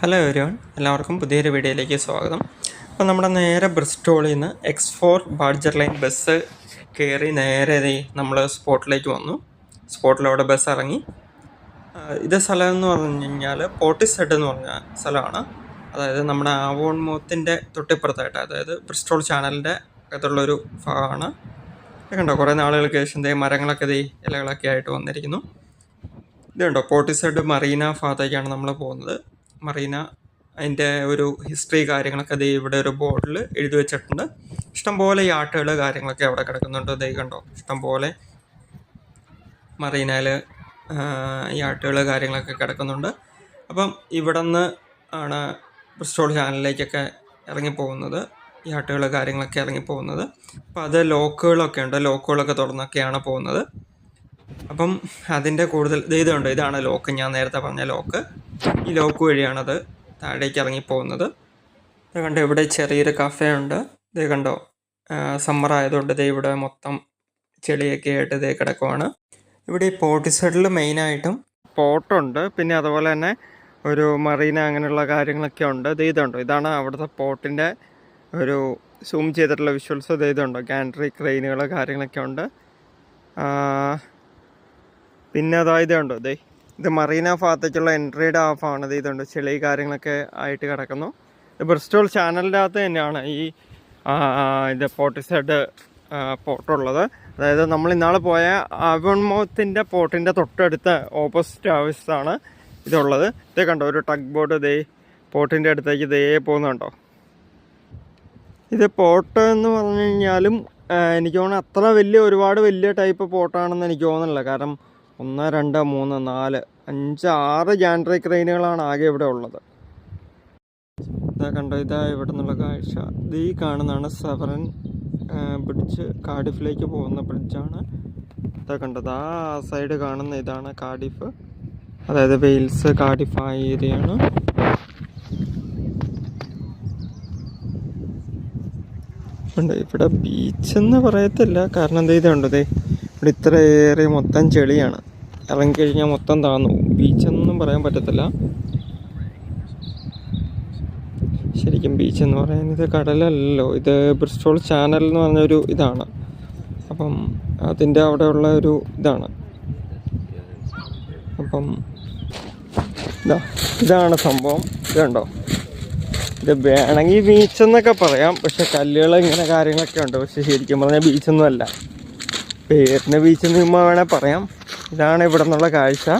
Hello everyone എല്ലാവർക്കും പുതിയൊരു വീഡിയോയിലേക്ക് സ്വാഗതം. അപ്പോൾ നമ്മുടെ നേരെ ബ്രിസ്റ്റോളിൽ നിന്ന് X four Badger line bus കയറി നേരെ നമ്മൾ സ്പോട്ടിലേക്ക് വന്നു. സ്പോട്ടിലവിടെ ബസ് ഇറങ്ങി. ഇത് സ്ഥലം എന്ന് പറഞ്ഞു കഴിഞ്ഞാൽ പോർട്ടിസെഡ് എന്ന് പറഞ്ഞ സ്ഥലമാണ്. അതായത് നമ്മുടെ ആവോൺ മോത്തിന്റെ തൊട്ടിപ്പുറത്തായിട്ട് അതായത് ബ്രിസ്റ്റോൾ ചാനലിന്റെ അകത്തുള്ളൊരു ഭാഗമാണ്. കണ്ടോ? കുറേ നാളുകൾക്ക് ശേഷം ദേ മരങ്ങളൊക്കെ ദേ ഇലകളൊക്കെ ആയിട്ട് വന്നിരിക്കുന്നു. ഇതുണ്ടോ പോർട്ടിസൈഡ് മറീന ഭാഗത്തേക്കാണ് നമ്മൾ പോകുന്നത്. മറീന അതിന്റെ ഒരു ഹിസ്റ്ററി കാര്യങ്ങളൊക്കെ ദേ ഇവിടെ ഒരു ബോർഡിൽ എഴുതി വെച്ചിട്ടുണ്ട്. ഇഷ്ടംപോലെ യാട്ടുകൾ കാര്യങ്ങളൊക്കെ അവിടെ കിടക്കുന്നുണ്ട്. ദേ കണ്ടോ? ഇഷ്ടംപോലെ മറീനയിൽ യാട്ടുകൾ കാര്യങ്ങളൊക്കെ കിടക്കുന്നുണ്ട്. അപ്പം ഇവിടെ നിന്ന് ആണ് ബ്രിസ്റ്റോൾ ചാനലിലേക്കൊക്കെ ഇറങ്ങിപ്പോകുന്നത്. യാട്ടുകൾ കാര്യങ്ങളൊക്കെ ഇറങ്ങിപ്പോകുന്നത്. അപ്പം അത് ലോക്കുകളൊക്കെ ഉണ്ട്. ലോക്കുകളൊക്കെ തുറന്നൊക്കെയാണ് പോകുന്നത്. അപ്പം അതിന്റെ കൂടുതൽ ഇതുണ്ട് ഇതാണ് ലോക്ക്. ഞാൻ നേരത്തെ പറഞ്ഞ ലോക്ക്. ഈ ലോക്ക് വഴിയാണത് താഴേക്ക് ഇറങ്ങി പോകുന്നത്. ഇത് കണ്ടോ ഇവിടെ ചെറിയൊരു കഫേ ഉണ്ട്. ഇത് കണ്ടോ സമ്മർ ആയതുകൊണ്ട് ദേ ഇവിടെ മൊത്തം ചെളിയൊക്കെ ആയിട്ട് ഇതേ കിടക്കുവാണ്. ഇവിടെ ഈ പോട്ടി സൈഡിൽ മെയിനായിട്ടും പോർട്ടുണ്ട് പിന്നെ അതുപോലെ തന്നെ ഒരു മറീന അങ്ങനെയുള്ള കാര്യങ്ങളൊക്കെ ഉണ്ട്. ഇത് ഇതുണ്ടോ ഇതാണ് അവിടുത്തെ പോർട്ടിന്റെ ഒരു സൂം ചെയ്തിട്ടുള്ള വിഷ്വൽസ് ഇത് ഇതുണ്ടോ ഗാൻട്രി ക്രെയിനുകൾ കാര്യങ്ങളൊക്കെ ഉണ്ട്. പിന്നെ അതാ ഉണ്ടോ ദേ ഇത് മറീന ഭാഗത്തേക്കുള്ള എൻട്രിയുടെ ആ ഭാഗമാണ് ഇത് ഇതുണ്ട്. ചെളി കാര്യങ്ങളൊക്കെ ആയിട്ട് കിടക്കുന്നു. ഇത് ബ്രിസ്റ്റോൾ ചാനലിന്റെ അകത്ത് തന്നെയാണ് ഈ ഇത് പോട്ടിസൈഡ് ഇത് ഉള്ളത്. അതായത് നമ്മൾ ഇന്നാൾ പോയ അവൺമോത്തിന്റെ പോർട്ടിന്റെ തൊട്ടടുത്ത ഓപ്പോസിറ്റ് ആവശ്യത്താണ് ഇതുള്ളത്. ഇത് കണ്ടോ? ഒരു ടഗ് ബോട്ട് ദേ പോർട്ടിന്റെ അടുത്തേക്ക് ദേ പോകുന്നുണ്ടോ ഇത് പോട്ട് എന്ന് പറഞ്ഞു കഴിഞ്ഞാലും എനിക്ക് തോന്നുന്നു അത്ര വലിയ ഒരുപാട് വലിയ ടൈപ്പ് പോട്ടാണെന്ന് എനിക്ക് തോന്നുന്നില്ല. കാരണം ഒന്ന് രണ്ട് മൂന്ന് നാല് അഞ്ച് ആറ് ജാൻഡ്രി ക്രെയിനുകളാണ് ആകെ ഇവിടെ ഉള്ളത്. ഇതാ കണ്ടോ ഇതാ ഇവിടെ നിന്നുള്ള കാഴ്ച. ഇത് ഈ കാണുന്നതാണ് സെവറൻ ബ്രിഡ്ജ് കാഡിഫിലേക്ക് പോകുന്ന ബ്രിഡ്ജാണ്. ഇതാ കണ്ടത് ആ സൈഡ് കാണുന്ന ഇതാണ് കാഡിഫ്. അതായത് വെയിൽസ് കാഡിഫ് ആ ഏരിയയാണ്. ഉണ്ട് ഇവിടെ ബീച്ച് എന്ന് പറയത്തില്ല. കാരണം എന്താ ഇതുണ്ട് ഇവിടെ ഇത്ര ഏറെ മൊത്തം ചെളിയാണ്. ഇറങ്ങിക്കഴിഞ്ഞാൽ മൊത്തം താന്നു. പോകും ബീച്ചെന്നൊന്നും പറയാൻ പറ്റത്തില്ല. ശരിക്കും ബീച്ച് എന്ന് പറയുന്നത് കടലല്ലല്ലോ. ഇത് ബ്രിസ്റ്റോൾ ചാനൽ എന്ന് പറഞ്ഞൊരു ഇതാണ്. അപ്പം അതിന്റെ അവിടെയുള്ള ഒരു ഇതാണ്. അപ്പം ഇതാ ഇതാണ് സംഭവം. ഇതുണ്ടോ ഇത് വേണമെങ്കിൽ ബീച്ചെന്നൊക്കെ പറയാം. പക്ഷെ കല്ലുകൾ ഇങ്ങനെ കാര്യങ്ങളൊക്കെ ഉണ്ട്. പക്ഷെ ശരിക്കും പറഞ്ഞാൽ ബീച്ചൊന്നും അല്ല പേരിന് ബീച്ച് എന്ന് വേണേൽ പറയാം. ഇതാണ് ഇവിടെ നിന്നുള്ള കാഴ്ച.